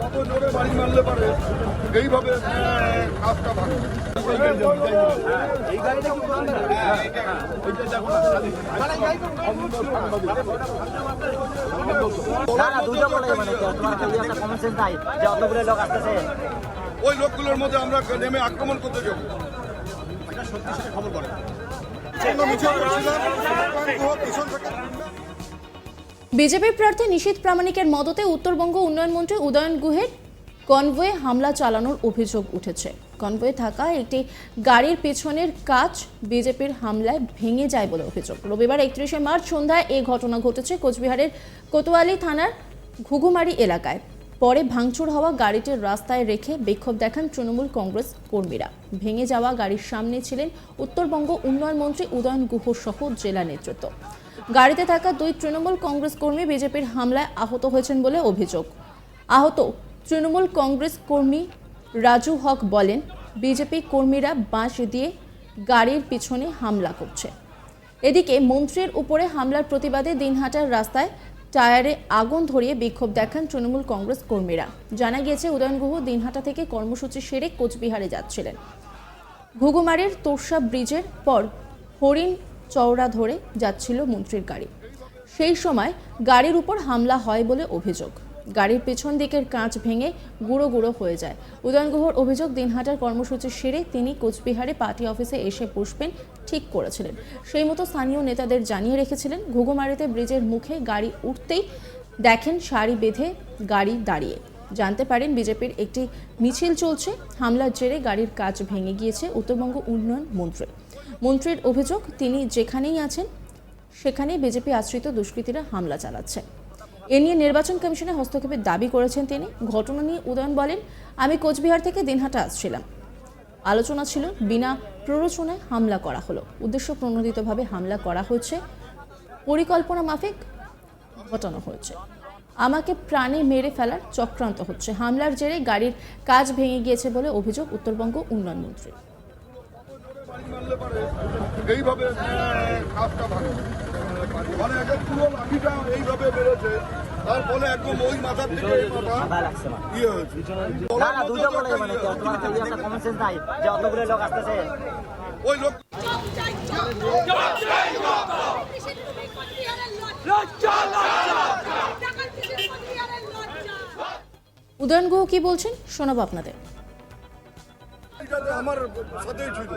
কত জোরে বাড়ি মারলে পারে এইভাবে কাজটা ভালো মানে ওই লোকগুলোর মধ্যে আমরা নেমে আক্রমণ করতে যাব। বিজেপির প্রার্থী নিশীথ প্রামাণিকের মদতে উত্তরবঙ্গ উন্নয়ন মন্ত্রী উদয়ন গুহের কনভয়ে হামলা চালানোর অভিযোগ উঠেছে। কনভয়ে থাকা একটি গাড়ির পেছনের কাচ বিজেপির হামলায় ভেঙে যায় বলে অভিযোগ। রবিবার একত্রিশে মার্চ সন্ধ্যায় এই ঘটনা ঘটেছে কোচবিহারের কোতোয়ালি থানার ঘুঘুমারি এলাকায়। পরে ভাঙচুর হওয়া গাড়িটির রাস্তায় রেখে বিক্ষোভ দেখান তৃণমূল কংগ্রেস কর্মীরা। ভেঙে যাওয়া গাড়ির সামনে ছিলেন উত্তরবঙ্গ উন্নয়ন মন্ত্রী উদয়ন গুহ সহ জেলা নেতৃত্ব। গাড়িতে থাকা দুই তৃণমূল কংগ্রেস কর্মী বিজেপির হামলায় আহত হয়েছেন বলে অভিযোগ। আহত তৃণমূল কংগ্রেস কর্মী রাজু হক বলেন, বিজেপি কর্মীরা বাঁশ দিয়ে গাড়ির পিছনে হামলা করছে। এদিকে মন্ত্রীর উপরে হামলার প্রতিবাদে দিনহাটার রাস্তায় টায়ারে আগুন ধরিয়ে বিক্ষোভ দেখান তৃণমূল কংগ্রেস কর্মীরা। জানা গিয়েছে, উদয়ন গুহ দিনহাটা থেকে কর্মসূচি সেরে কোচবিহারে যাচ্ছিলেন। ঘুঘুমারের তোরসা ব্রিজের পর হরিণ চওড়া ধরে যাচ্ছিল মন্ত্রীর গাড়ি। সেই সময় গাড়ির উপর হামলা হয় বলে অভিযোগ। গাড়ির পেছন দিকের কাঁচ ভেঙে গুঁড়ো গুঁড়ো হয়ে যায়। উদয়ন গুহর অভিযোগ, দিনহাটার কর্মসূচি সেরে তিনি কোচবিহারে পার্টি অফিসে এসে বসবেন, ঠিক করেছিলেন। সেই মতো স্থানীয় নেতাদের জানিয়ে রেখেছিলেন, ঘুঘুমারিতে ব্রিজের মুখে গাড়ি উঠতেই দেখেন সারি বেঁধে গাড়ি দাঁড়িয়ে। জানতে পারেন, বিজেপির একটি মিছিল চলছে। হামলার জেরে গাড়ির কাজ ভেঙে গিয়েছে উত্তরবঙ্গ উন্নয়ন মন্ত্রী। মন্ত্রীর অভিযোগ, তিনি যেখানেই আছেন, সেখানেই বিজেপি আশ্রিত দুষ্কৃতীরা হামলা চালাচ্ছে। এ নিয়ে নির্বাচন কমিশনে হস্তক্ষেপের দাবি করেছেন তিনি। ঘটনা নিয়ে উদয়ন বলেন, আমি কোচবিহার থেকে দিনহাটা আসছিলাম। আলোচনা ছিল বিনা প্ররোচনায় হামলা করা হলো। উদ্দেশ্য প্রণোদিতভাবে হামলা করা হয়েছে। পরিকল্পনা মাফিক ঘটানো হয়েছে। আমাকে প্রাণে মেরে ফেলার চক্রান্ত হচ্ছে। হামলার জেরে গাড়ির কাজ ভেঙে গিয়েছে বলে অভিযোগ উত্তরবঙ্গ উন্নয়ন মন্ত্রী পারে এইভাবে কাজটা ভালো। মানে একদম পুরো লাঠিটা এইভাবে বেরোছে তার ফলে একদম ওই মাথার থেকে আমার। ইয়ে হয়েছে। মানে একটা ওই লোক উদয়ন গুহ কি বলছেন? শোনাবো আপনাদের। আমার সাথেই ছিল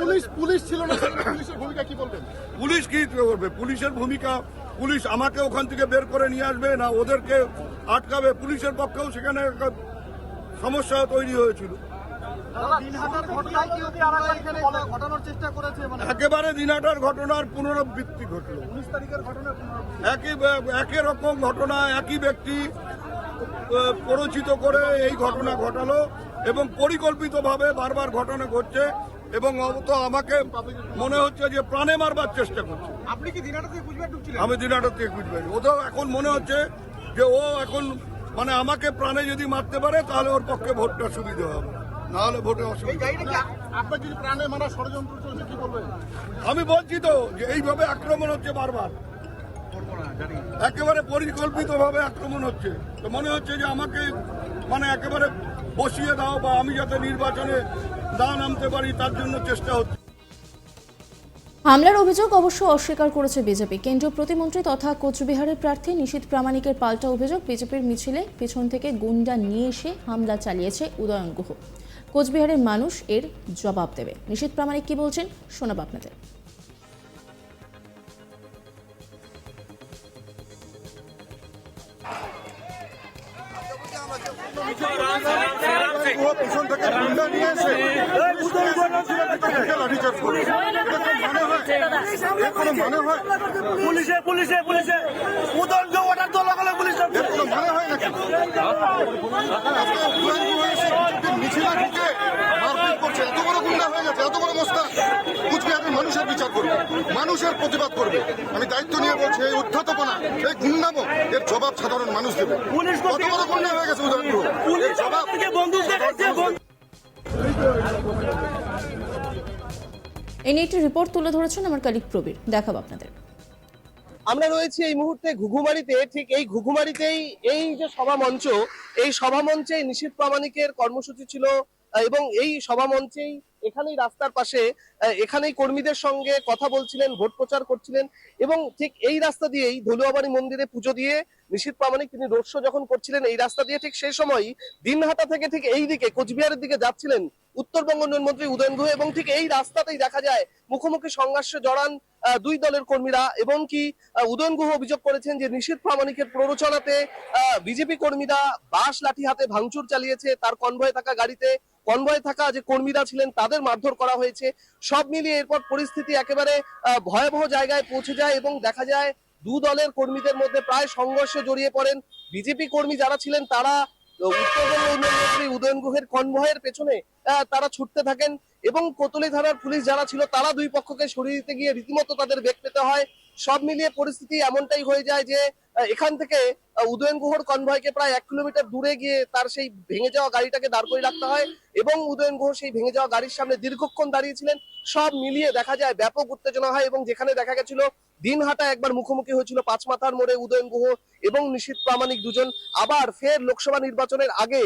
পুলিশ পুলিশ ছিল না পুলিশের ভূমিকা কি বলবেন? পুলিশ কি করবে? পুলিশের ভূমিকা পুলিশ আমাকে ওখান থেকে বের করে নিয়ে আসবে না ওদেরকে আটকাবে? পুলিশের পক্ষেও সেখানে সমস্যা তৈরি হয়েছিল। দিনহাটার মানে একেবারে দিনাটার ঘটনার পুনরাবৃত্তি ঘটলো। উনিশ তারিখের ঘটনা একই একই রকম ঘটনা একই ব্যক্তি আহ, প্ররোচিত করে এই ঘটনা ঘটালো। এবং পরিকল্পিতভাবে বারবার ঘটনা ঘটছে এবং তো আমাকে মনে হচ্ছে যে প্রাণে মারবার চেষ্টা করছে। আপনি কি দিনহাটা থেকে কুচবিহার ঢুকছিলেন? আমি দিনাটার থেকে বুঝবেন ওদের এখন মনে হচ্ছে যে ও এখন মানে আমাকে প্রাণে যদি মারতে পারে তাহলে ওর পক্ষে ভোটটা সুবিধা হবে। নাহলে ভোটে অসুবিধা আমি বলছি তো যে এইভাবে আক্রমণ হচ্ছে বারবার। একেবারে পরিকল্পিতভাবে আক্রমণ হচ্ছে। তো মনে হচ্ছে যে আমাকে মানে একেবারে বসিয়ে দাও বা আমি যাতে নির্বাচনে না নামতে পারি, তার জন্য চেষ্টা হচ্ছে। হামলার অভিযোগ অবশ্য অস্বীকার করেছে বিজেপি। কেন্দ্রীয় প্রতিমন্ত্রী তথা কোচবিহারের প্রার্থী নিশীথ প্রামাণিকের পাল্টা অভিযোগ বিজেপির মিছিলে পেছন থেকে গুন্ডা নিয়ে এসে হামলা চালিয়েছে উদয়ন গুহ। কোচবিহারের মানুষ এর জবাব দেবে। নিশীথ প্রামাণিক কি বলছেন শোনাব আপনাদের। ও পিছন থেকে গুন্ডা নিয়ে এসে লাঠিচার্জ করে কোনো মানে হয় পুলিশে পুলিশে পুলিশে তো লাগালে পুলিশ কোনো? মানে হয় নাকি মিছিলে ঢুকে মারপিট করছে। এত বড় গেছে এত বড় মস্তা কুচবিহারের মানুষের বিচার করবে মানুষের প্রতিবাদ করবে। আমি দায়িত্ব নিয়ে বলছি এই উদ্ধতপনা এই গুন্ডামো এর জবাব সাধারণ মানুষ দেবে। কত বড় গুন্ডা হয়ে গেছে জবাব বন্দুক এই নিয়ে একটি রিপোর্ট তুলে ধরেছেন আমার কালিক প্রবীর। দেখাবো আপনাদের। আমরা রয়েছি এই মুহূর্তে ঘুঘুমারিতে ঠিক এই ঘুঘুমারিতেই এই যে সভা মঞ্চ এই সভা মঞ্চে নিশীথ প্রামাণিকের কর্মসূচি ছিল এবং এই সভা মঞ্চেই এখানেই রাস্তার পাশে এখানেই কর্মীদের সঙ্গে কথা বলছিলেন, ভোট প্রচার করছিলেন এবং ঠিক এই রাস্তা দিয়েই ধলুয়াবাড়ি মন্দিরে পুজো দিয়ে নিশীথ প্রামাণিক তিনি রোড শো যখন করছিলেন, এই রাস্তা দিয়ে ঠিক সেই সময় দিনহাটা থেকে ঠিক এই দিকে কোচবিহারের দিকে যাচ্ছিলেন উত্তরবঙ্গ উন্নয়ন মন্ত্রী উদয়ন গুহ এবং ঠিক এই রাস্তাতেই দেখা যায় মুখোমুখি সংঘর্ষে জড়ান দুই দলের কর্মীরা এবং কি উদয়ন গুহ অভিযোগ করেছেন যে নিশীথ প্রামাণিকের প্ররোচনাতে বিজেপি কর্মীরা বাঁশ লাঠি হাতে ভাঙচুর চালিয়েছে, তার কনভয়ে থাকা গাড়িতে কনভয়ে থাকা যে কর্মীরা ছিলেন তাদের মারধর করা হয়েছে। সব মিলিয়ে এরপর পরিস্থিতি একেবারে ভয়াবহ জায়গায় পৌঁছে যায় এবং দেখা যায় দু দলের কর্মীদের মধ্যে প্রায় সংঘর্ষে জড়িয়ে পড়েন। বিজেপি কর্মী যারা ছিলেন তারা উত্তরবঙ্গ উন্নয়নমন্ত্রী উদয়ন গুহের কনভয়ের পেছনে তারা ছুটতে থাকেন এবং কোতলি থানার পুলিশ যারা ছিল তারা দুই পক্ষকে সরিয়ে দিতে গিয়ে রীতিমতো তাদের বেগ পেতে হয়। সব মিলিয়ে পরিস্থিতি এমনটাই হয়ে যায় যে এখান থেকে উদয়ন গুহর কনভয়কে প্রায় এক কিলোমিটার দূরে গিয়ে তার সেই ভেঙে যাওয়া গাড়িটাকে দাঁড় করে রাখতে হয় এবং উদয়ন গুহ সেই ভেঙে যাওয়া গাড়ির সামনে দীর্ঘক্ষণ দাঁড়িয়েছিলেন। সব মিলিয়ে দেখা যায় ব্যাপক উত্তেজনা হয় এবং যেখানে দেখা গেছিল, দিনহাটা একবার মুখোমুখি হয়েছিল পাঁচ মাথার মোড়ে উদয়ন গুহ এবং নিশীথ প্রামাণিক দুজন। আবার ফের লোকসভা নির্বাচনের আগে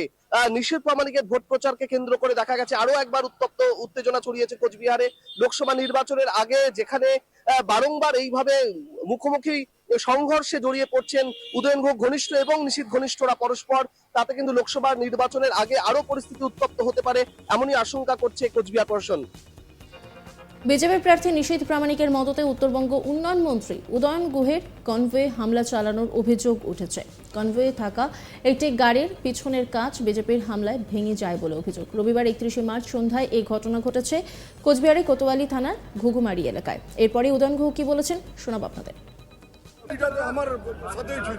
নিশীথ প্রামাণিকের ভোট প্রচারকে কেন্দ্র করে দেখা গেছে আরও একবার উত্তপ্ত উত্তেজনা ছড়িয়েছে কোচবিহারে। লোকসভা নির্বাচনের আগে যেখানে বারংবার এইভাবে মুখোমুখি সংঘর্ষে জড়িয়ে পড়ছেন উদয়ন ঘোষ ঘনিষ্ঠ এবং নিশীথ ঘনিষ্ঠরা পরস্পর। তাতে কিন্তু লোকসভা নির্বাচনের আগে আরও পরিস্থিতি উত্তপ্ত হতে পারে এমনই আশঙ্কা করছে কোচবিহার প্রশাসন। বিজেপি প্রার্থী নিশীথ প্রামাণিকের মদতে উত্তরবঙ্গ উন্নয়ন মন্ত্রী উদয়ন গুহের কনভয়ে হামলা চালানোর অভিযোগ উঠেছে। কনভয়ে থাকা একটি গাড়ির পিছনের কাঁচ বিজেপির হামলায় ভেঙে যায় বলে অভিযোগ। রবিবার একত্রিশে মার্চ সন্ধ্যায় এই ঘটনা ঘটেছে কোচবিহারের কোতোয়ালি থানার ঘুঘুমারি এলাকায়। এরপরে উদয়ন গুহ কি বলেছেন শোনাব আপনাদের। এটা তো আমার সাথেই ছিল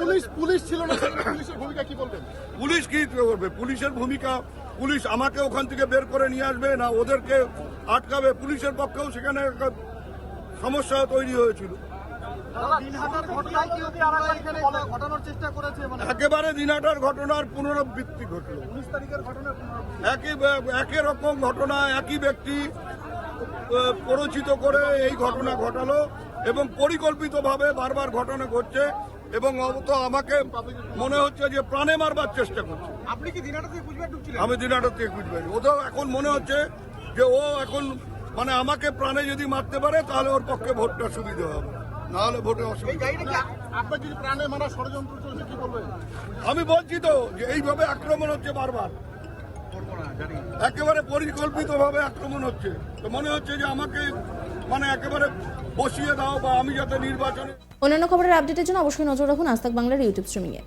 পুলিশ পুলিশ ছিল না পুলিশের ভূমিকা কি বলবেন? পুলিশ কি করবে পুলিশের ভূমিকা পুলিশ আমাকে ওখান থেকে বের করে নিয়ে আসবে না ওদেরকে আটকাবে? পুলিশের পক্ষেও সেখানে একটা সমস্যা তৈরি হয়েছিল। একেবারে দিনাটার ঘটনার পুনরাবৃত্তি ঘটল। একই একই রকম ঘটনা একই ব্যক্তি আহ, প্ররোচিত করে এই ঘটনা ঘটালো। এবং পরিকল্পিতভাবে বারবার ঘটনা ঘটছে এবং অত আমাকে মনে হচ্ছে যে প্রাণে মারবার চেষ্টা করছে। আপনি কি দিনাটা থেকে কুচবিহার ঢুকছিলেন? আমি দিনাটা থেকে বুঝবেন ওদের এখন মনে হচ্ছে যে ও এখন মানে আমাকে প্রাণে যদি মারতে পারে তাহলে ওর পক্ষে ভোটটা সুবিধা হবে। নাহলে ভোটে অসুবিধা আমি বলছি তো যে এইভাবে আক্রমণ হচ্ছে বারবার। একেবারে পরিকল্পিত ভাবে আক্রমণ হচ্ছে। তো মনে হচ্ছে যে আমাকে মানে একেবারে বসিয়ে দাও বা আমি যাতে নির্বাচনে অন্যান্য খবরের আপডেটের জন্য অবশ্যই নজর রাখুন আস্তাক বাংলার ইউটিউব স্ট্রিমিংয়ে